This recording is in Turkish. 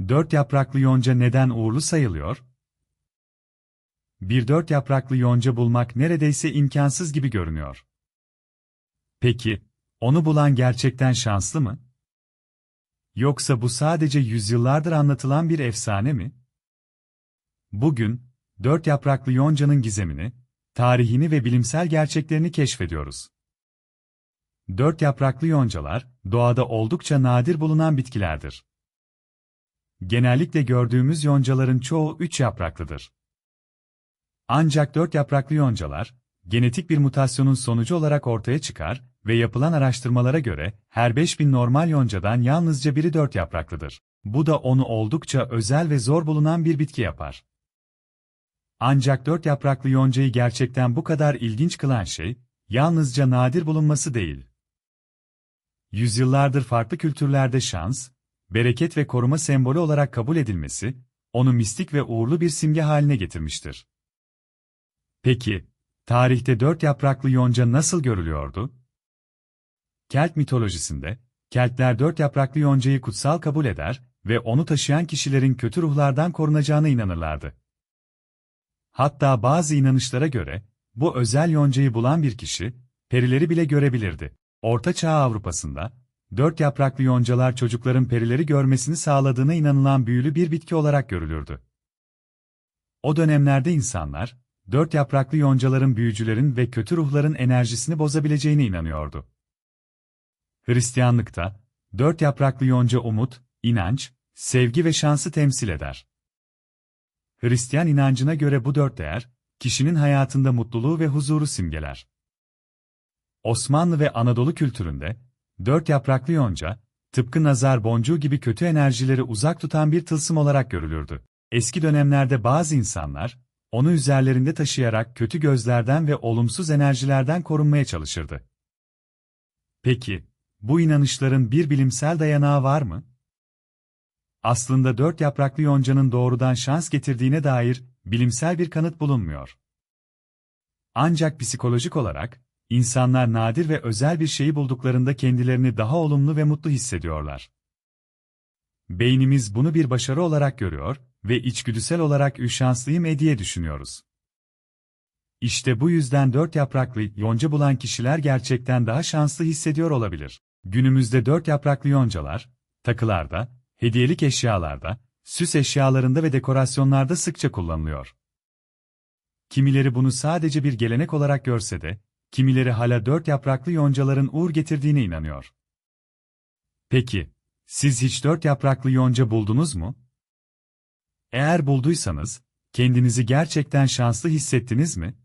Dört yapraklı yonca neden uğurlu sayılıyor? Bir dört yapraklı yonca bulmak neredeyse imkansız gibi görünüyor. Peki, onu bulan gerçekten şanslı mı? Yoksa bu sadece yüzyıllardır anlatılan bir efsane mi? Bugün, dört yapraklı yoncanın gizemini, tarihini ve bilimsel gerçeklerini keşfediyoruz. Dört yapraklı yoncalar, doğada oldukça nadir bulunan bitkilerdir. Genellikle gördüğümüz yoncaların çoğu üç yapraklıdır. Ancak dört yapraklı yoncalar, genetik bir mutasyonun sonucu olarak ortaya çıkar ve yapılan araştırmalara göre her 5000 normal yoncadan yalnızca biri dört yapraklıdır. Bu da onu oldukça özel ve zor bulunan bir bitki yapar. Ancak dört yapraklı yoncayı gerçekten bu kadar ilginç kılan şey, yalnızca nadir bulunması değil. Yüzyıllardır farklı kültürlerde şans, bereket ve koruma sembolü olarak kabul edilmesi, onu mistik ve uğurlu bir simge haline getirmiştir. Peki, tarihte dört yapraklı yonca nasıl görülüyordu? Kelt mitolojisinde, Keltler dört yapraklı yoncayı kutsal kabul eder ve onu taşıyan kişilerin kötü ruhlardan korunacağına inanırlardı. Hatta bazı inanışlara göre, bu özel yoncayı bulan bir kişi, perileri bile görebilirdi. Orta Çağ Avrupa'sında, dört yapraklı yoncalar çocukların perileri görmesini sağladığına inanılan büyülü bir bitki olarak görülürdü. O dönemlerde insanlar, dört yapraklı yoncaların büyücülerin ve kötü ruhların enerjisini bozabileceğine inanıyordu. Hristiyanlıkta, dört yapraklı yonca umut, inanç, sevgi ve şansı temsil eder. Hristiyan inancına göre bu dört değer, kişinin hayatında mutluluğu ve huzuru simgeler. Osmanlı ve Anadolu kültüründe, dört yapraklı yonca, tıpkı nazar boncuğu gibi kötü enerjileri uzak tutan bir tılsım olarak görülürdü. Eski dönemlerde bazı insanlar, onu üzerlerinde taşıyarak kötü gözlerden ve olumsuz enerjilerden korunmaya çalışırdı. Peki, bu inanışların bir bilimsel dayanağı var mı? Aslında dört yapraklı yoncanın doğrudan şans getirdiğine dair bilimsel bir kanıt bulunmuyor. Ancak psikolojik olarak, insanlar nadir ve özel bir şeyi bulduklarında kendilerini daha olumlu ve mutlu hissediyorlar. Beynimiz bunu bir başarı olarak görüyor ve içgüdüsel olarak ü şanslıyım e diye düşünüyoruz. İşte bu yüzden dört yapraklı yonca bulan kişiler gerçekten daha şanslı hissediyor olabilir. Günümüzde dört yapraklı yoncalar, takılarda, hediyelik eşyalarda, süs eşyalarında ve dekorasyonlarda sıkça kullanılıyor. Kimileri bunu sadece bir gelenek olarak görse de, kimileri hala dört yapraklı yoncaların uğur getirdiğine inanıyor. Peki, siz hiç dört yapraklı yonca buldunuz mu? Eğer bulduysanız, kendinizi gerçekten şanslı hissettiniz mi?